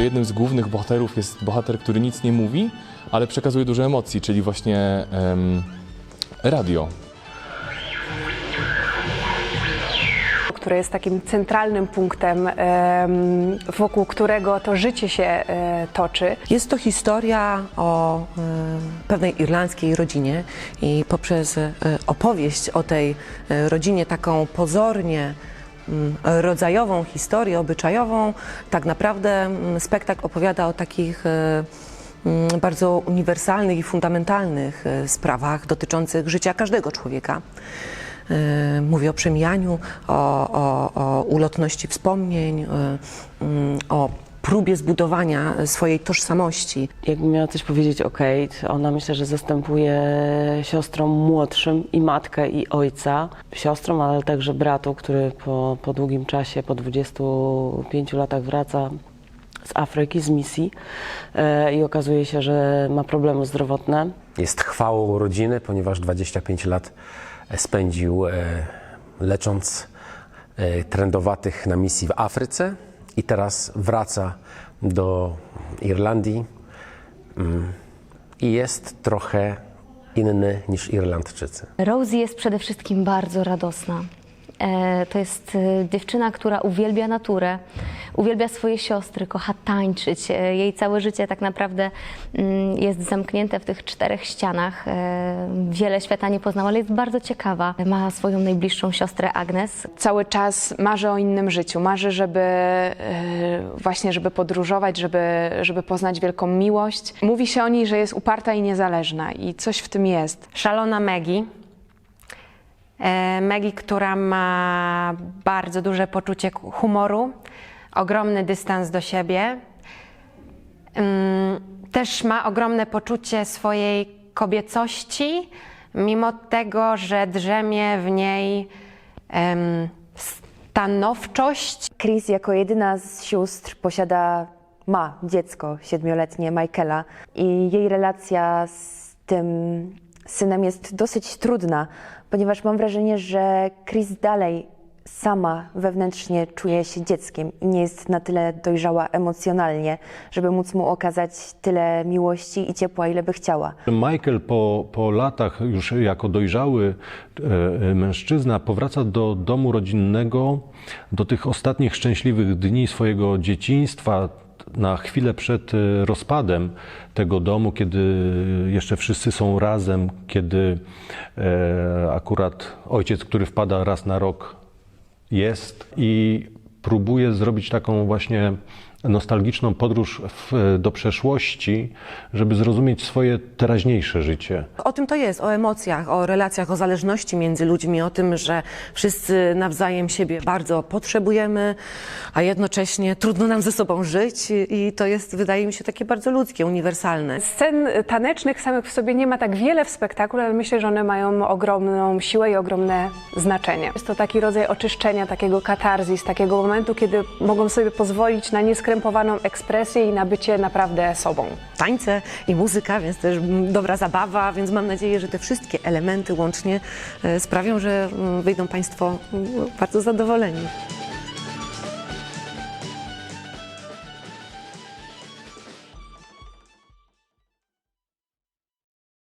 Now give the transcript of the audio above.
to jednym z głównych bohaterów jest bohater, który nic nie mówi, ale przekazuje dużo emocji, czyli właśnie em, radio. które jest takim centralnym punktem, em, wokół którego to życie się e, toczy. Jest to historia o e, pewnej irlandzkiej rodzinie i poprzez e, opowieść o tej e, rodzinie, taką pozornie rodzajową historię, obyczajową, tak naprawdę mm, spektakl opowiada o takich e, mm, bardzo uniwersalnych i fundamentalnych e, sprawach dotyczących życia każdego człowieka. E, Mówię o przemijaniu, o, o, o ulotności wspomnień, mm, o próbie zbudowania swojej tożsamości. Jakbym miała coś powiedzieć o Kate, ona myślę, że zastępuje siostrom młodszym i matkę i ojca. Siostrom, ale także bratu, który po, po długim czasie, po 25 latach wraca z Afryki, z misji e, i okazuje się, że ma problemy zdrowotne. Jest chwałą rodziny, ponieważ 25 lat spędził e, lecząc e, trędowatych na misji w Afryce i teraz wraca do Irlandii mm, i jest trochę inny niż Irlandczycy. Rosie jest przede wszystkim bardzo radosna. E, To jest e, dziewczyna, która uwielbia naturę, uwielbia swoje siostry, kocha tańczyć. E, Jej całe życie tak naprawdę mm, jest zamknięte w tych czterech ścianach. Wiele świata nie poznała, ale jest bardzo ciekawa. Ma swoją najbliższą siostrę Agnes. Cały czas marzy o innym życiu, marzy, żeby właśnie, żeby podróżować, żeby, żeby poznać wielką miłość. Mówi się o niej, że jest uparta i niezależna i coś w tym jest. Szalona Maggie. E, Maggie, która ma bardzo duże poczucie humoru, ogromny dystans do siebie. Ym, Też ma ogromne poczucie swojej kobiecości, mimo tego, że drzemie w niej stanowczość. Chris jako jedyna z sióstr posiada, ma dziecko siedmioletnie, Michaela i jej relacja z tym synem jest dosyć trudna, ponieważ mam wrażenie, że Chris dalej sama wewnętrznie czuje się dzieckiem i nie jest na tyle dojrzała emocjonalnie, żeby móc mu okazać tyle miłości i ciepła, ile by chciała. Michael po, po latach już jako dojrzały e, mężczyzna powraca do domu rodzinnego, do tych ostatnich szczęśliwych dni swojego dzieciństwa, na chwilę przed e, rozpadem tego domu, kiedy jeszcze wszyscy są razem, kiedy e, akurat ojciec, który wpada raz na rok, jest i próbuje zrobić taką właśnie nostalgiczną podróż w, do przeszłości, żeby zrozumieć swoje teraźniejsze życie. O tym to jest, o emocjach, o relacjach, o zależności między ludźmi, o tym, że wszyscy nawzajem siebie bardzo potrzebujemy, a jednocześnie trudno nam ze sobą żyć i to jest, wydaje mi się, takie bardzo ludzkie, uniwersalne. Scen tanecznych samych w sobie nie ma tak wiele w spektaklu, ale myślę, że one mają ogromną siłę i ogromne znaczenie. Jest to taki rodzaj oczyszczenia, takiego katarzis, takiego momentu, kiedy mogą sobie pozwolić na nieskrępowaną ekspresję i na bycie naprawdę sobą. Tańce i muzyka, więc też dobra zabawa, więc mam nadzieję, że te wszystkie elementy łącznie e, sprawią, że mm, wyjdą Państwo mm, bardzo zadowoleni.